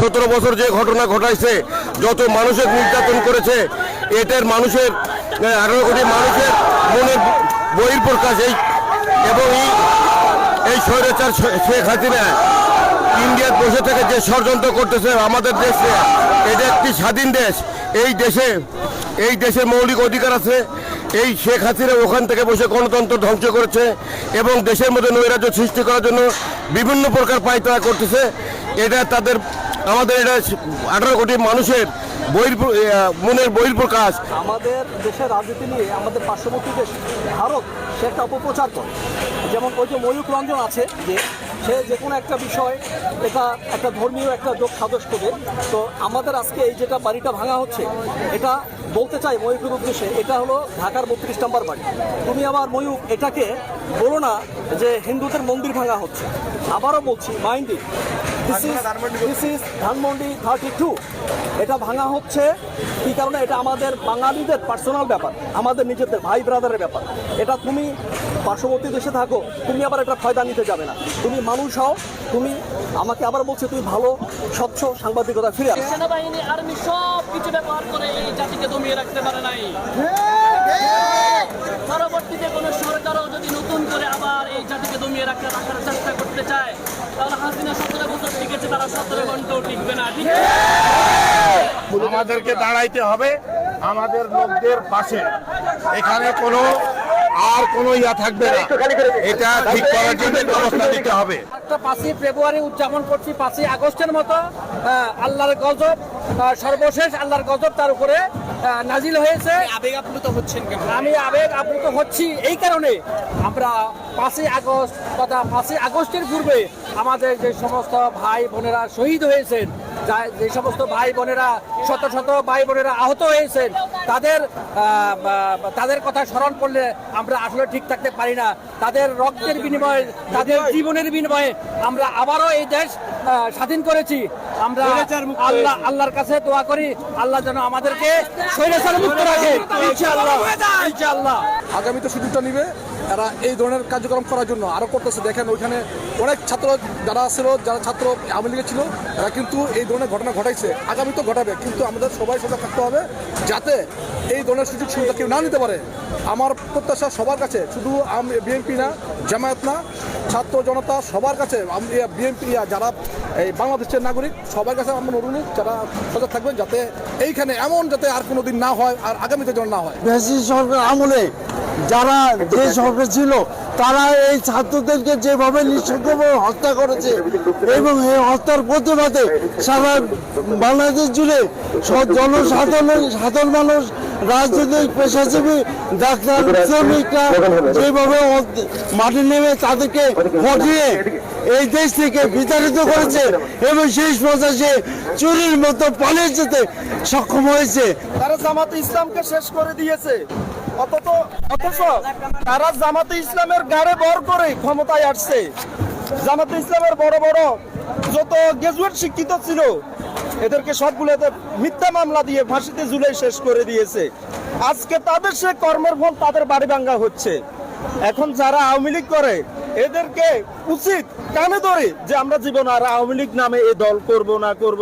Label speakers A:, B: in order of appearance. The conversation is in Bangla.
A: সতেরো বছর যে ঘটনা ঘটাইছে, যত মানুষের নির্যাতন করেছে এটার মানুষের আঠারো কোটি মানুষের মনের বহির প্রকাশ এই, এবং এই এই স্বৈরাচার শেখ হাসিনা ইন্ডিয়ার বসে থেকে যে ষড়যন্ত্র করতেছে আমাদের দেশে, এটা একটি স্বাধীন দেশ। এই দেশে, এই দেশের মৌলিক অধিকার আছে। এই শেখ হাসিনা ওখান থেকে বসে গণতন্ত্র ধ্বংস করেছে এবং দেশের মধ্যে নৈরাজ্য সৃষ্টি করার জন্য বিভিন্ন প্রকার পায়তারা করতেছে। এটা তাদের আমাদের এটা আঠারো কোটি মানুষের বহির মনের বহির্প্রকাশ।
B: আমাদের দেশের রাজনীতি নিয়ে আমাদের পার্শ্ববর্তী দেশ, ভারত, সে একটা অপপ্রচার করে। যেমন ওই যে ময়ূক রঞ্জন আছে, যে সে যে কোনো একটা বিষয়, এটা একটা ধর্মীয় একটা যোগ সাদস করবে তো আমাদের আজকে এই যেটা বাড়িটা ভাঙা হচ্ছে, এটা বলতে চাই ময়ূকের উদ্দেশ্যে, এটা হলো ঢাকার বত্রিশ নম্বর বাড়ি। তুমি আবার ময়ূক এটাকে বলো না যে হিন্দুদের মন্দির ভাঙা হচ্ছে। আবারও বলছি মাইন্ডি this this Dhanmondi thirty two এটা ভাঙা হচ্ছে কি কারণে? এটা আমাদের বাঙালিদের পার্সোনাল ব্যাপার, আমাদের নিজেদের ভাই ব্রাদারের ব্যাপার। এটা তুমি পার্শ্ববর্তী দেশে থাকো তুমি আবার একটা ফায়দা নিতে যাবে না। তুমি মানুষ হও তুমি আমাকে আবার বলছে তুমি ভালো স্বচ্ছ সাংবাদিকতা ফিরে আসো।
C: সেনাবাহিনী আর্মি সব কিছু ব্যবহার করে এই জাতিকে দমিয়ে রাখতে পারে নাই। পরবর্তীতে কোন সরকারও যদি নতুন করে আবার এই জাতিকে দমিয়ে রাখতে রাখার চেষ্টা করতে চায় তাহলে হাসিনা সতেরো বছর টিকেছে তারা সতেরো ঘন্টাও টিকবে না ঠিক
D: আমাদেরকে দাঁড়াইতে হবে আমাদের লোকদের পাশে। এখানে কোনো আর কোনো ইয়া থাকবে না। এটা ঠিক করার জন্য ব্যবস্থা নিতে হবে।
E: পাঁচই ফেব্রুয়ারি উদযাপন করছি পাঁচই আগস্টের মতো। আল্লাহর গজব সর্বশেষ আল্লাহর গজব তার উপরে নাজিল হয়েছে।
C: আবেগ আপ্লুত হচ্ছেন কেন?
E: আমি আবেগ আপ্লুত হচ্ছি এই কারণে। আমরা পাঁচই আগস্ট তথা পাঁচই আগস্টের পূর্বে আমাদের যে সমস্ত ভাই বোনেরা শহীদ হয়েছেন যা- যে সমস্ত ভাই বোনেরা শত শত ভাই বোনেরা আহত হয়েছেন তাদের তাদের কথা স্মরণ করলে আমরা আসলে ঠিক থাকতে পারি না। তাদের রক্তের বিনিময়ে তাদের জীবনের বিনিময়ে আমরা আবারও এই দেশ স্বাধীন করেছি। আমরা আল্লাহ আল্লাহর কাছে দোয়া করি। আল্লাহ যেন আমাদেরকে স্বৈরাচার মুক্ত রাখে। ইনশাআল্লাহ। ইনশাআল্লাহ।
F: আগামীতে সুযোগটা নিবে। এরা এই ধরনের কার্যক্রম করার জন্য আরও করতেছে। দেখেন ওইখানে অনেক ছাত্র যারা ছিল যারা ছাত্র আওয়ামী লীগের ছিল এরা কিন্তু এই ধরনের ঘটনা ঘটাইছে। আগামী তো ঘটাবে কিন্তু আমাদের সবাই সজাগ থাকতে হবে যাতে এই ধরনের সুযোগ সুবিধা কেউ না নিতে পারে। আমার প্রত্যাশা সবার কাছে শুধু বিএনপি না জামায়াত না ছাত্র জনতা সবার কাছে বিএনপি যারা এই বাংলাদেশের নাগরিক সবার কাছে আমার অনুরোধ যারা সজাগ থাকবেন যাতে এইখানে এমন যাতে আর কোনো দিন না হয় আর আগামীতে যেন না হয়।
G: সরকার আমলে যারা যে সরকার ছিল, তারা এই ছাত্রদেরকে যেভাবে নিঃশব্দভাবে হত্যা করেছে এবং এই হত্যার প্রতিবাদে সারা বাংলাদেশ জুড়ে জনসাধারণ, সাধারণ মানুষ, রাজনৈতিক পেশাজীবী, ডাক্তার, শ্রমিকরা যেভাবে মাঠে নেমে তাদেরকে হটিয়ে এই দেশ থেকে বিতাড়িত করেছে এবং শেষ পর্যায়ে সে চুরির মতো পালিয়ে যেতে সক্ষম হয়েছে।
B: তারা জামাতে ইসলামকে শেষ করে দিয়েছে। অথচ অথচ তারা জামাতে ইসলামের গাড়ে বর করে ক্ষমতায় আসছে। জামাতে ইসলামের বড় বড় যত গ্রাজুয়েট শিক্ষিত ছিল, এদেরকে সবগুলোতে মিথ্যা মামলা দিয়ে ফাঁসিতে জুলাই শেষ করে দিয়েছে। আজকে তাদের সে কর্মের ফল তাদের বাড়ি ভাঙ্গা হচ্ছে। এখন যারা আওয়ামী লীগ করে, এদেরকে উচিত কানে ধরে যে আমরা জীবন আর আওয়ামী লীগ নামে এ দল করব না, করব